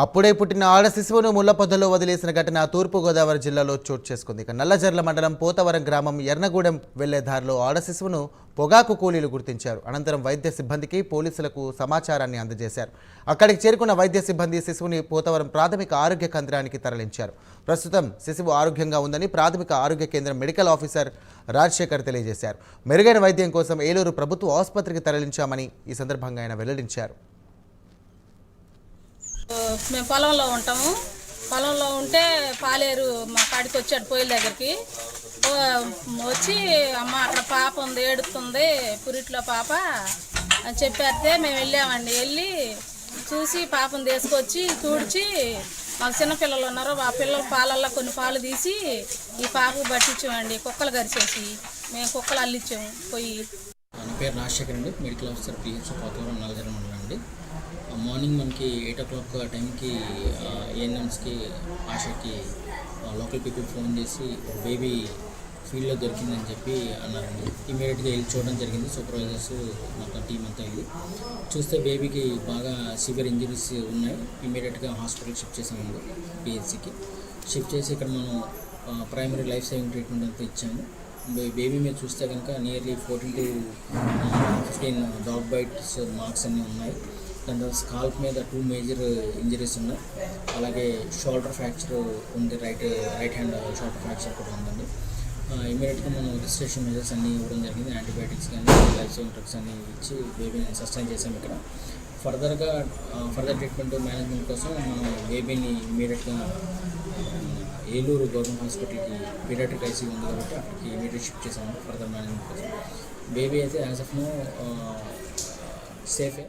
అప్పుడే పుట్టిన ఆడ శిశువును ములపొదలో వదిలేసిన ఘటన తూర్పుగోదావరి జిల్లాలో చోటు చేసుకుంది. ఇక నల్లజర్ల మండలం పోతవరం గ్రామం ఎర్నగూడెం వెళ్ళే దారిలో ఆడ శిశువును పొగాకు కూలీలు గుర్తించారు. అనంతరం వైద్య సిబ్బందికి పోలీసులకు సమాచారాన్ని అందజేశారు. అక్కడికి చేరుకున్న వైద్య సిబ్బంది శిశువుని పోతవరం ప్రాథమిక ఆరోగ్య కేంద్రానికి తరలించారు. ప్రస్తుతం శిశువు ఆరోగ్యంగా ఉందని ప్రాథమిక ఆరోగ్య కేంద్రం మెడికల్ ఆఫీసర్ రాజశేఖర్ తెలియజేశారు. మెరుగైన వైద్యం కోసం ఏలూరు ప్రభుత్వ ఆసుపత్రికి తరలించామని ఈ సందర్భంగా ఆయన వెల్లడించారు. మేము పొలంలో ఉంటాము. పొలంలో ఉంటే పాలేరు మా కాడికి వచ్చాడు పొయ్యిల దగ్గరికి. వచ్చి అమ్మ అక్కడ పాప ఉంది ఏడుతుంది పురిట్లో పాప అని చెప్పేస్తే మేము వెళ్ళామండి. వెళ్ళి చూసి పాపను తీసుకొచ్చి తూడ్చి మాకు చిన్నపిల్లలు ఉన్నారు ఆ పిల్లల పాలల్లో కొన్ని పాలు తీసి ఈ పాపకు పట్టించామండి కుక్కలు గరిచేసి మేము కుక్కలు అల్లించాము పొయ్యి. పేరు రాజశేఖర్ అండి. Medical officer P H Pothavaram Nallajara అండి మార్నింగ్ మనకి ఎయిట్ ఓ క్లాక్ టైంకి ఏఎన్ఎమ్స్కి ఆశకి లోకల్ పీపుల్ ఫోన్ చేసి బేబీ ఫీల్డ్లో దొరికిందని చెప్పి అన్నారండి. ఇమీడియట్గా వెళ్ళి చూడడం జరిగింది. సూపర్వైజర్స్ మొత్తం టీం అంతా వెళ్ళి చూస్తే బేబీకి బాగా సివియర్ ఇంజరీస్ ఉన్నాయి. ఇమీడియట్గా హాస్పిటల్ షిఫ్ట్ చేసామండి పిహెచ్సికి. షిఫ్ట్ చేసి ఇక్కడ మనం ప్రైమరీ లైఫ్ సేవింగ్ ట్రీట్మెంట్ అంతా ఇచ్చాము. బేబీ మీద చూస్తే కనుక nearly fourteen to fifteen dog bites marks అన్నీ ఉన్నాయి. దాని తర్వాత స్కాల్ప్ మీద టూ మేజర్ ఇంజరీస్ ఉన్నాయి. అలాగే షోల్డర్ ఫ్రాక్చర్ ఉంది right right hand shoulder fracture కూడా ఉందండి. ఇమీడియట్గా మనం రిజిస్ట్రేషన్ మెజర్స్ అన్నీ ఇవ్వడం జరిగింది. యాంటీబయాటిక్స్ కానీ లైఫ్ సేవింగ్ డ్రగ్స్ అన్ని ఇచ్చి బేబీని సస్టైన్ చేసాం ఇక్కడ. ఫర్దర్గా ఫర్దర్ ట్రీట్మెంట్ మేనేజ్మెంట్ కోసం మనం బేబీని ఇమీడియట్గా ఏలూరు గవర్నమెంట్ హాస్పిటల్కి పీడియాట్రిక్ ఐసీ ఉంది కాబట్టి అక్కడికి ఇమీడియట్ షిఫ్ట్ చేసాము ఫర్దర్ మేనేజ్మెంట్ కోసం బేబీ అయితే యాజ్ ఆఫ్ నో సేఫే.